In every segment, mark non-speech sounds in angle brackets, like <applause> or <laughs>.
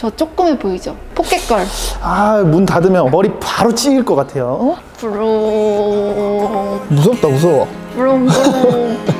저 조그매 보이죠? 포켓걸. 아, 문 닫으면 머리 바로 찌일 것 같아요. 어? 부릉. 무섭다, 무서워. 부릉, 부릉. <laughs>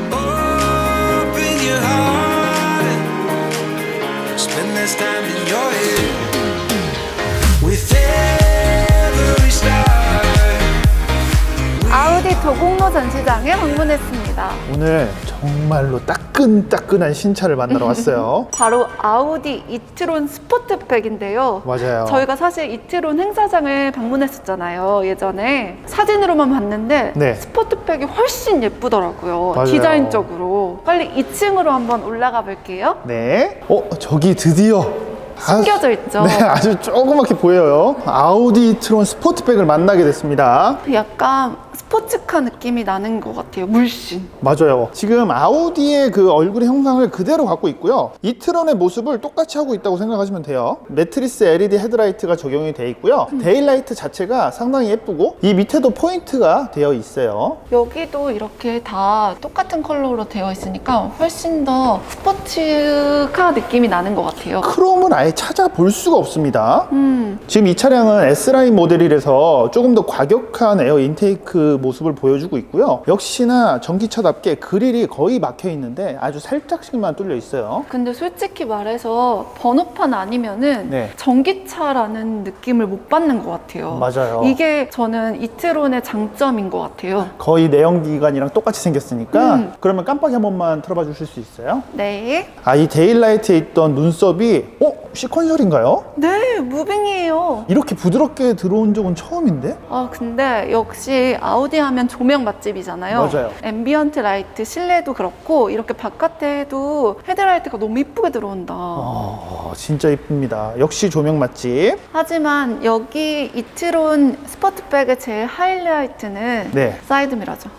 도곡로 전시장에 방문했습니다. 오늘 정말로 따끈따끈한 신차를 만나러 왔어요. <laughs> 바로 아우디 이트론 스포트백인데요. 맞아요. 저희가 사실 이트론 행사장을 방문했었잖아요, 예전에. 사진으로만 봤는데 네. 스포트백이 훨씬 예쁘더라고요. 맞아요. 디자인적으로. 빨리 2층으로 한번 올라가 볼게요. 네. 어, 저기 드디어. 아, 숨겨져 있죠. 네, <laughs> 아주 조그맣게 보여요. 아우디 트론 스포트백을 만나게 됐습니다. 약간 스포츠카 느낌이 나는 것 같아요, 물씬. 맞아요. 지금 아우디의 그 얼굴의 형상을 그대로 갖고 있고요. 이트론의 모습을 똑같이 하고 있다고 생각하시면 돼요. 매트리스 LED 헤드라이트가 적용이 되어 있고요. 데일라이트 자체가 상당히 예쁘고 이 밑에도 포인트가 되어 있어요. 여기도 이렇게 다 똑같은 컬러로 되어 있으니까 훨씬 더 스포츠카 느낌이 나는 것 같아요. 크롬을 아예 찾아볼 수가 없습니다. 음, 지금 이 차량은 S라인 모델이라서 조금 더 과격한 에어 인테이크 모습을 보여주고 있고요. 역시나 전기차답게 그릴이 거의 막혀 있는데 아주 살짝씩만 뚫려 있어요. 근데 솔직히 말해서 번호판 아니면은 네. 전기차라는 느낌을 못 받는 것 같아요. 맞아요. 이게 저는 이트론의 장점인 것 같아요. 거의 내연기관이랑 똑같이 생겼으니까 음. 그러면 깜빡이 한 번만 틀어봐 주실 수 있어요? 네. 아 이 데일라이트에 있던 눈썹이 어? 시퀀셜인가요? 네, 무빙이에요. 이렇게 부드럽게 들어온 적은 처음인데? 아, 근데 역시 아우디 하면 조명 맛집이잖아요. 맞아요. 앰비언트 라이트 실내도 그렇고 이렇게 바깥에도 헤드라이트가 너무 이쁘게 들어온다. 아 진짜 이쁩니다 역시 조명 맛집 하지만 여기 이트론 스포트백의 제일 하이라이트는 네. 사이드미러죠.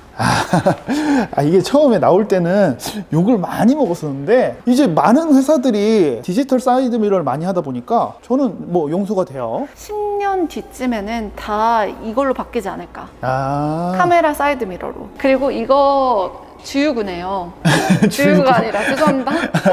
아 이게 처음에 나올 때는 욕을 많이 먹었었는데 이제 많은 회사들이 디지털 사이드 미러를 많이 하다 보니까 저는 뭐 용서가 돼요 10년 뒤쯤에는 다 이걸로 바뀌지 않을까. 아 카메라 사이드 미러로. 그리고 이거 주유구네요. <laughs> 주유구가 아니라 죄송합니다.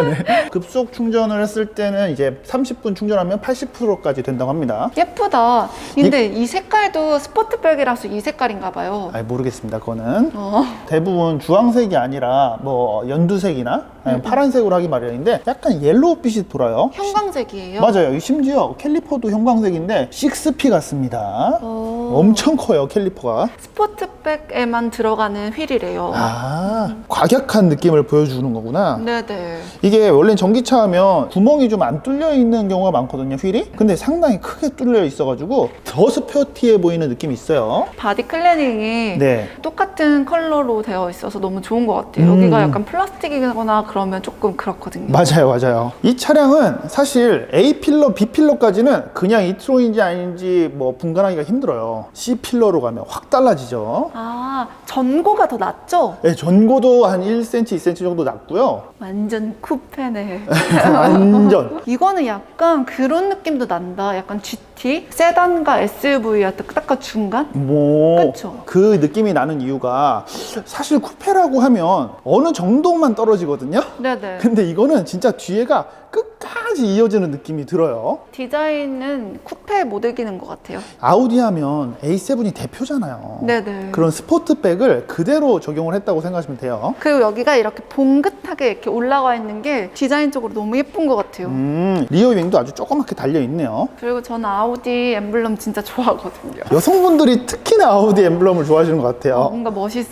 <laughs> 급속 충전을 했을 때는 이제 30분 충전하면 80%까지 된다고 합니다 예쁘다. 근데 이 색깔도 스포트백이라서 이 색깔인가 봐요. 아 모르겠습니다 그거는 어. 대부분 주황색이 아니라 뭐 연두색이나 아니면 파란색으로 하기 마련인데 약간 옐로우빛이 돌아요 형광색이에요. 맞아요 이 심지어 캘리퍼도 형광색인데 6P 같습니다 어. 엄청 커요 캘리퍼가 스포트백에만 들어가는 휠이래요. 아 과격한 느낌을 보여주는 거구나 네네. 이게 원래 전기차 하면 구멍이 좀 안 뚫려 있는 경우가 많거든요 휠이 근데 상당히 크게 뚫려 있어가지고 더 스포티해 보이는 느낌이 있어요 바디 클리닝이 네 똑같은 컬러로 되어 있어서 너무 좋은 것 같아요. 음. 여기가 약간 플라스틱이거나 그 러면 조금 그렇거든요. 맞아요 맞아요 이 차량은 사실 A 필러 B 필러까지는 그냥 이트론인지 아닌지 뭐 분간하기가 힘들어요 C 필러로 가면 확 달라지죠 아, 전고가 더 낫죠? 네, 전고도 한 1cm, 2cm 정도 낮고요. 완전 쿠페네. <laughs> 완전. 이거는 약간 그런 느낌도 난다. 약간 GT? 세단과 SUV와 딱딱 중간? 뭐, 그쵸? 그 느낌이 나는 이유가 사실 쿠페라고 하면 어느 정도만 떨어지거든요? 네네. 근데 이거는 진짜 뒤에가 끝까지 이어지는 느낌이 들어요. 디자인은 쿠페에 못 이기는 것 같아요. 아우디 하면 A7이 대표잖아요. 네네. 그런 스포트백을 그대로 적용을 했다고 생각하시면 돼요. 그리고 여기가 이렇게 봉긋하게 이렇게 올라와 있는 게 디자인적으로 너무 예쁜 것 같아요. 음, 리어 윙도 아주 조그맣게 달려 있네요. 그리고 저는 아우디 엠블럼 진짜 좋아하거든요. <laughs> 여성분들이 특히나 아우디 엠블럼을 좋아하시는 것 같아요. 뭔가 멋있어.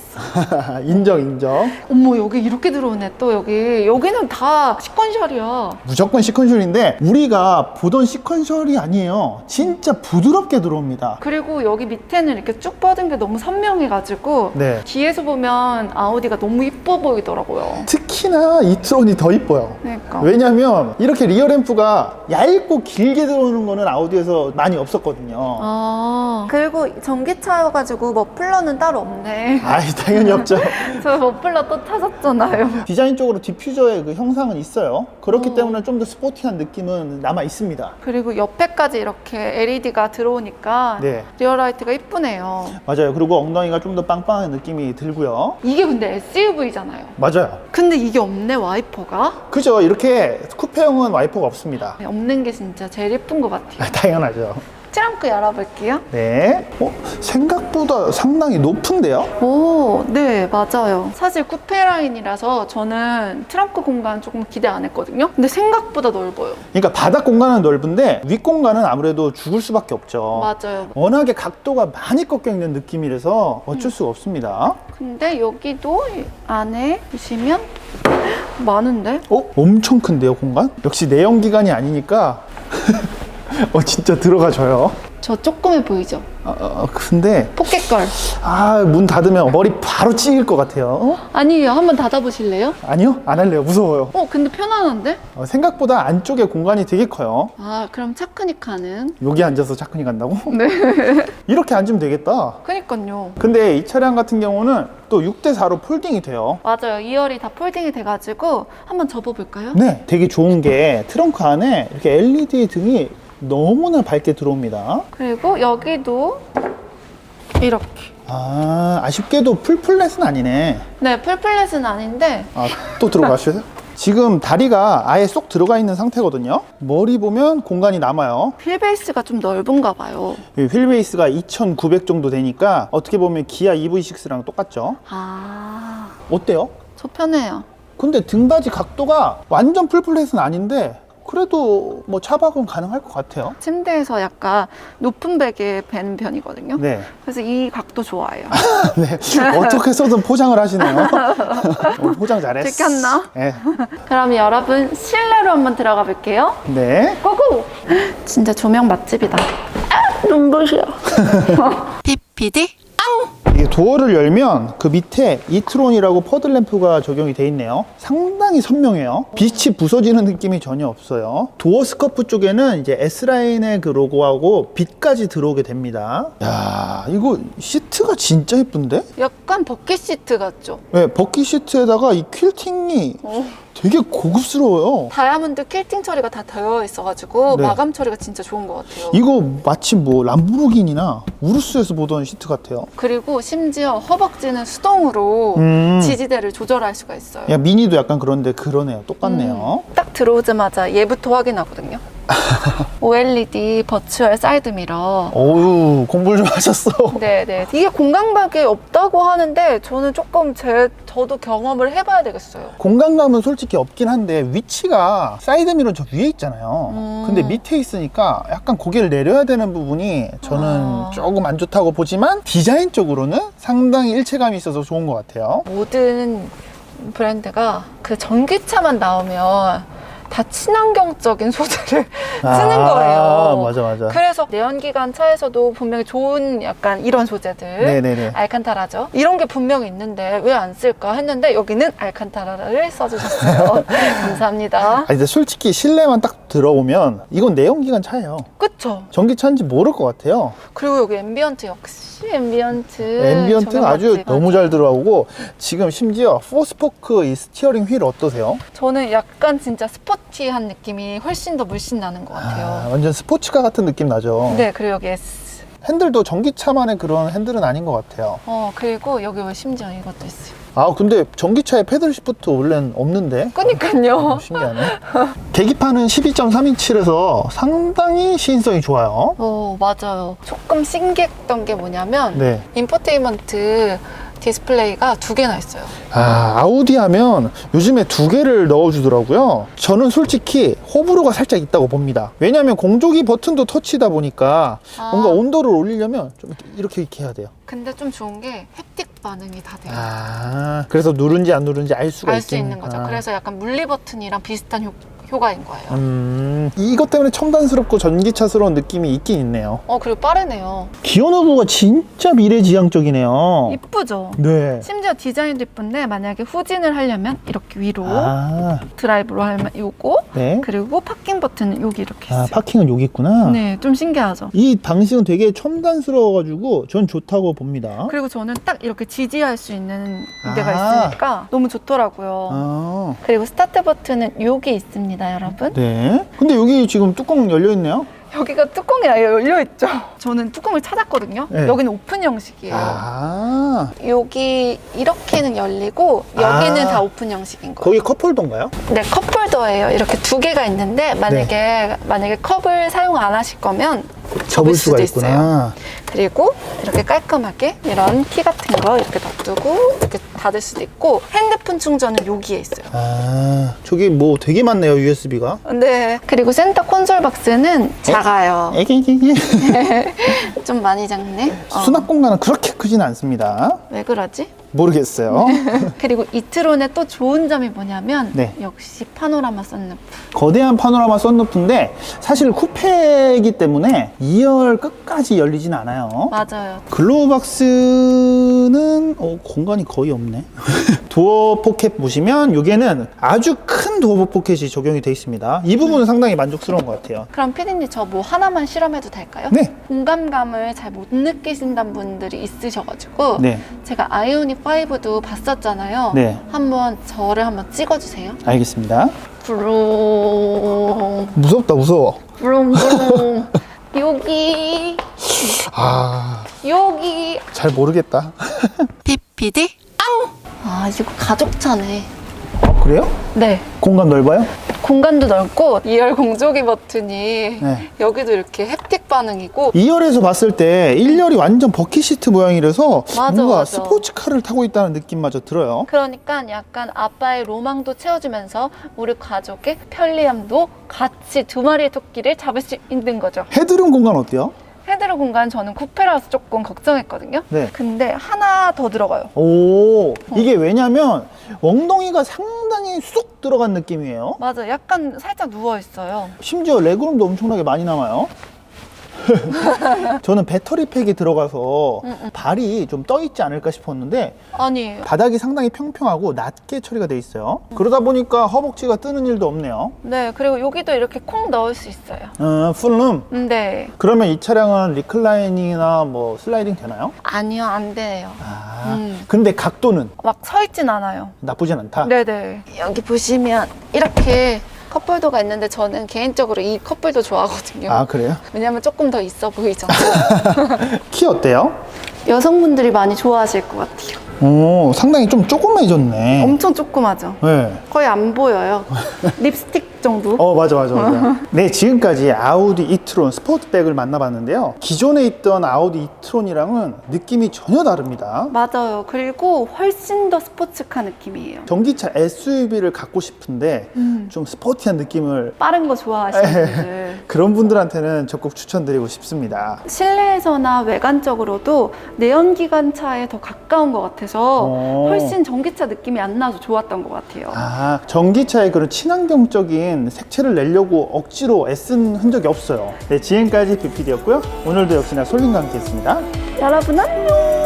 <laughs> 인정, 인정. 어머 여기 이렇게 들어오네 또 여기 여기는 다 시컨셜이야. 무조건 시컨셜인데 우리가 보던 시컨셜이 아니에요. 진짜 부드럽게 들어옵니다. 그리고 여기 밑에는 이렇게 쭉 뻗은 게 너무 선명해가지고 네. 뒤에서 보면 아우디가 너무 이뻐 보이더라고요. 특히나 이 트론이 더 이뻐요. 그러니까. 왜냐면 이렇게 리어 램프가 얇고 길게 들어오는 거는 아우디에서 많이 없었거든요. 아 그리고 전기차여가지고 머플러는 따로 없네. 아이 당연히 없죠. <laughs> 저 머플러 또 타셨잖아요. 디자인적으로 디퓨저의 그 형상은 있어요. 그렇기 어. 때문에 보다는 좀 더 스포티한 느낌은 남아 있습니다. 그리고 옆에까지 이렇게 LED가 들어오니까 네. 리어라이트가 이쁘네요. 맞아요. 그리고 엉덩이가 좀 더 빵빵한 느낌이 들고요. 이게 근데 SUV잖아요. 맞아요. 근데 이게 없네 와이퍼가? 그죠? 이렇게 쿠페형은 와이퍼가 없습니다. 네, 없는 게 진짜 제일 예쁜 것 같아요. 아, <laughs> 당연하죠. 트렁크 열어볼게요. 네. 어, 생각보다 상당히 높은데요? 오, 네, 맞아요. 사실 쿠페 라인이라서 저는 트렁크 공간 조금 기대 안 했거든요. 근데 생각보다 넓어요. 그러니까 바닥 공간은 넓은데 윗 공간은 아무래도 죽을 수밖에 없죠. 맞아요. 워낙에 각도가 많이 꺾여 있는 느낌이라서 어쩔 수가 없습니다. 근데 여기도 이 안에 보시면 많은데? 어? 엄청 큰데요, 공간? 역시 내연기관이 아니니까 <laughs> <laughs> 어 진짜 들어가져요. 저 조그매 보이죠? 아, 아, 근데 포켓걸. 아 문 닫으면 머리 바로 찌일 것 같아요. 어? 아니에요. 한번 닫아보실래요? 아니요, 안 할래요. 무서워요. 어, 근데 편안한데? 어, 생각보다 안쪽에 공간이 되게 커요. 아, 그럼 차크니카는? 여기 앉아서 차근히 간다고? <laughs> 네. <laughs> 이렇게 앉으면 되겠다. 그니까요. 근데 이 차량 같은 경우는 또 6대4로 폴딩이 돼요. 맞아요. 2열이 다 폴딩이 돼가지고 한번 접어볼까요? 네, 되게 좋은 게 트렁크 안에 이렇게 LED 등이 너무나 밝게 들어옵니다. 그리고 여기도 이렇게. 아, 아쉽게도 풀플랫은 아니네. 네, 풀플랫은 아닌데 아, 또 들어가셔요? <laughs> 지금 다리가 아예 쏙 들어가 있는 상태거든요. 머리 보면 공간이 남아요. 휠베이스가 좀 넓은가 봐요. 이 휠베이스가 2,900 정도 되니까 어떻게 보면 기아 EV6랑 똑같죠. 아, 어때요? 저 편해요. 근데 등받이 각도가 완전 풀플랫은 아닌데 그래도 뭐 차박은 가능할 것 같아요. 침대에서 약간 높은 베개에 편이거든요. 네. 그래서 이 각도 좋아해요. <laughs> 네. 어떻게 해서든 포장을 하시네요. <laughs> 어, 포장 잘했어. 들켰나? 네. 그럼 여러분 실내로 한번 들어가 볼게요. 네. 고고! 진짜 조명 맛집이다. 아, 눈부셔. <laughs> PPD? 도어를 열면 그 밑에 이트론이라고 퍼들램프가 적용이 돼 있네요. 상당히 선명해요. 빛이 부서지는 느낌이 전혀 없어요. 도어 스커프 쪽에는 이제 S라인의 그 로고하고 빛까지 들어오게 됩니다. 야, 이거 시트가 진짜 예쁜데? 약간 버킷 시트 같죠? 네, 버킷 시트에다가 이 퀼팅이 어. 되게 고급스러워요. 다이아몬드 킬팅 처리가 다 되어 있어가지고 네. 마감 처리가 진짜 좋은 것 같아요. 이거 마치 뭐 람보르기니나 우르스에서 보던 시트 같아요. 그리고 심지어 허벅지는 수동으로 음. 지지대를 조절할 수가 있어요. 야, 미니도 약간 그런데 그러네요. 똑같네요. 딱 들어오자마자 얘부터 확인하거든요. OLED 버추얼 사이드 미러. 어우, 공부를 좀 하셨어. 네네. 이게 공간밖에 없다고 하는데 저는 조금 제 저도 경험을 해봐야 되겠어요. 공간감은 솔직히 없긴 한데 위치가 사이드미러 저 위에 있잖아요. 음. 근데 밑에 있으니까 약간 고개를 내려야 되는 부분이 저는 아. 조금 안 좋다고 보지만 디자인적으로는 상당히 일체감이 있어서 좋은 것 같아요. 모든 브랜드가 그 전기차만 나오면 다 친환경적인 소재를 <laughs> 쓰는 아, 거예요. 맞아, 맞아. 그래서 내연기관 차에서도 분명히 좋은 약간 이런 소재들 네네네. 알칸타라죠. 이런 게 분명히 있는데 왜 안 쓸까 했는데 여기는 알칸타라를 써주셨어요. <laughs> 감사합니다. 아니, 근데 솔직히 실내만 딱 들어오면 이건 내연기관 차예요. 그쵸? 전기차인지 모를 것 같아요. 그리고 여기 앰비언트 역시 앰비언트. 앰비언트는 아주 맛집. 너무 잘 들어오고 지금 심지어 포스포크 이 스티어링 휠 어떠세요? 저는 약간 진짜 스포티한 느낌이 훨씬 더 물씬 나는 것 같아요. 아, 완전 스포츠카 같은 느낌 나죠. 네, 그리고 여기 S. 핸들도 전기차만의 그런 핸들은 아닌 것 같아요. 어, 그리고 여기 왜 심지어 이것도 있어요. 아 근데 전기차에 패들 시프트 원래는 없는데 그니까요. 신기하네. 계기판은 12.3인치라서 상당히 시인성이 좋아요. 어, 맞아요. 조금 신기했던 게 뭐냐면, 네. 인포테인먼트 디스플레이가 두 개나 있어요. 아 아우디 하면 요즘에 두 개를 넣어주더라고요. 저는 솔직히 호불호가 살짝 있다고 봅니다. 왜냐하면 공조기 버튼도 터치다 보니까 아. 뭔가 온도를 올리려면 좀 이렇게 이렇게, 해야 돼요. 근데 좀 좋은 게 햅틱 반응이 다 돼요. 아 그래서 누른지 안 누른지 알 수가 알 수 있는 거죠. 아. 그래서 약간 물리 버튼이랑 비슷한 효, 효과인 거예요. 음 이것 때문에 첨단스럽고 전기차스러운 느낌이 있긴 있네요. 어, 그리고 빠르네요. 기어 노브가 진짜 미래지향적이네요. 이쁘죠? 네. 심지어 디자인도 이쁜데 만약에 후진을 하려면 이렇게 위로 아, 드라이브로 하면 요거 네. 그리고 파킹 버튼은 여기 이렇게 있어요. 아, 파킹은 여기 있구나. 네, 좀 신기하죠. 이 방식은 되게 첨단스러워가지고 전 좋다고 봅니다. 그리고 저는 딱 이렇게 지지할 수 있는 아. 데가 있으니까 너무 좋더라고요. 아, 그리고 스타트 버튼은 여기 있습니다. 있습니다, 여러분. 네. 근데 여기 지금 뚜껑 열려 있네요. 여기가 뚜껑이 아예 열려 있죠. 저는 뚜껑을 찾았거든요. 네. 여기는 오픈 형식이에요. 아. 여기 이렇게는 열리고 여기는 아. 다 오픈 형식인 거예요. 거기 컵홀더인가요? 네, 컵홀더예요. 이렇게 두 개가 있는데 만약에 만약에 컵을 사용 안 하실 거면 접을 수도 있어요. 그리고 이렇게 깔끔하게 이런 키 같은 거 이렇게 놔두고 이렇게 닫을 수도 있고 핸드폰 충전은 여기에 있어요. 아, 저기 뭐 되게 많네요, USB가. 네. 그리고 센터 콘솔 박스는 작아요. 애기, 애기, 애기. 좀 많이 작네. 어, 수납 공간은 그렇게 크지는 않습니다. 왜 그러지? 모르겠어요. <laughs> 그리고 이트론의 또 좋은 점이 뭐냐면 네. 역시 파노라마 썬루프. 거대한 파노라마 썬루프인데 사실 쿠페이기 때문에 2열 끝까지 열리진 않아요. 맞아요. 글로우 박스는 어, 공간이 거의 없네. <laughs> 도어 포켓 보시면 여기에는 아주 큰 도어 포켓이 적용이 되어 있습니다. 이 부분은 상당히 만족스러운 것 같아요. 그럼 피디님 저 뭐 하나만 실험해도 될까요? 네. 공감감을 잘 못 느끼신다는 분들이 있으셔가지고 네. 제가 아이오닉 5도 봤었잖아요. 네. 한번 저를 한번 찍어주세요. 알겠습니다. 부롱 무섭다, 무서워. 부롱 부롱 <laughs> 여기 아, 여기 잘 모르겠다. 피피디 앙! 아 이거 가족차네. 어, 그래요? 네. 공간 넓어요? 공간도 넓고 2열 공조기 버튼이 네. 여기도 이렇게 햅틱 반응이고 2열에서 봤을 때 1열이 완전 버킷시트 모양이라서 맞아, 뭔가 맞아. 스포츠카를 타고 있다는 느낌마저 들어요. 그러니까 약간 아빠의 로망도 채워주면서 우리 가족의 편리함도 같이 두 마리의 토끼를 잡을 수 있는 거죠. 헤드룸 공간 어때요? 헤드룸 공간 저는 쿠페라서 조금 걱정했거든요. 네. 근데 하나 더 들어가요. 오, 이게 왜냐면 엉덩이가 상당히 쑥 들어간 느낌이에요. 맞아, 약간 살짝 누워 있어요. 심지어 레그룸도 엄청나게 많이 남아요. <laughs> 저는 배터리 팩이 들어가서 발이 좀 떠 있지 않을까 싶었는데 아니, 바닥이 상당히 평평하고 낮게 처리가 돼 있어요. 그러다 보니까 허벅지가 뜨는 일도 없네요. 네, 그리고 여기도 이렇게 콩 넣을 수 있어요. 어, 풀룸. 음, 네, 그러면 이 차량은 리클라이닝이나 뭐 슬라이딩 되나요? 아니요, 안 돼요. 아, 음. 근데 각도는 막 서 있진 않아요. 나쁘진 않다. 네네. 여기 보시면 이렇게 컵홀더가 있는데 저는 개인적으로 이 컵홀더 좋아하거든요. 아, 그래요? 왜냐면 조금 더 있어 보이잖아요. <laughs> 키 어때요? 여성분들이 많이 좋아하실 것 같아요. 오, 상당히 좀 조그매졌네. 엄청 조그마죠? 네. 거의 안 보여요. 립스틱 <laughs> 정도? 어, 맞아, 맞아, 맞아. <laughs> 네, 지금까지 아우디 이트론 스포츠백을 만나봤는데요. 기존에 있던 아우디 이트론이랑은 느낌이 전혀 다릅니다. 맞아요. 그리고 훨씬 더 스포츠카 느낌이에요. 전기차 SUV를 갖고 싶은데 음. 좀 스포티한 느낌을 빠른 거 좋아하시는 <laughs> 분들. 그런 분들한테는 적극 추천드리고 싶습니다. 실내에서나 외관적으로도 내연기관차에 더 가까운 것 같아서 오. 훨씬 전기차 느낌이 안 나서 좋았던 것 같아요. 아, 전기차의 그런 친환경적인 색채를 내려고 억지로 애쓴 흔적이 없어요. 네, 지금까지 BPD였고요. 오늘도 역시나 솔린과 함께 했습니다. 여러분 안녕!